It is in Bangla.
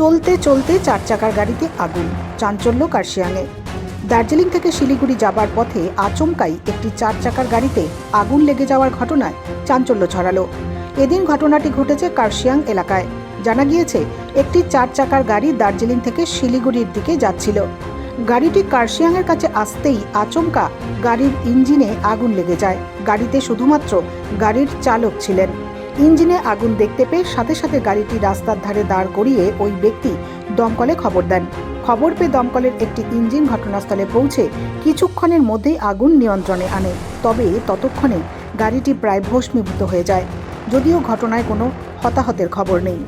চলতে চলতে চার চাকার গাড়িতে আগুন, চাঞ্চল্য কার্শিয়াংয়ে। দার্জিলিং থেকে শিলিগুড়ি যাবার পথে আচমকাই একটি চার চাকার গাড়িতে আগুন লেগে যাওয়ার ঘটনায় চাঞ্চল্য ছড়ালো। এদিন ঘটনাটি ঘটেছে কার্শিয়াং এলাকায়। জানা গিয়েছে, একটি চার চাকার গাড়ি দার্জিলিং থেকে শিলিগুড়ির দিকে যাচ্ছিল। গাড়িটি কার্শিয়াংয়ের কাছে আসতেই আচমকা গাড়ির ইঞ্জিনে আগুন লেগে যায়। গাড়িতে শুধুমাত্র গাড়ির চালক ছিলেন। ইঞ্জিনে আগুন দেখতে পেয়ে সাথে সাথে গাড়িটি রাস্তার ধারে দাঁড় করিয়ে ওই ব্যক্তি দমকলে খবর দেন। খবর পেয়ে দমকলের একটি ইঞ্জিন ঘটনাস্থলে পৌঁছে কিছুক্ষণের মধ্যেই আগুন নিয়ন্ত্রণে আনে। তবে ততক্ষণে গাড়িটি প্রায় ভস্মীভূত হয়ে যায়। যদিও ঘটনায় কোনো হতাহতের খবর নেই।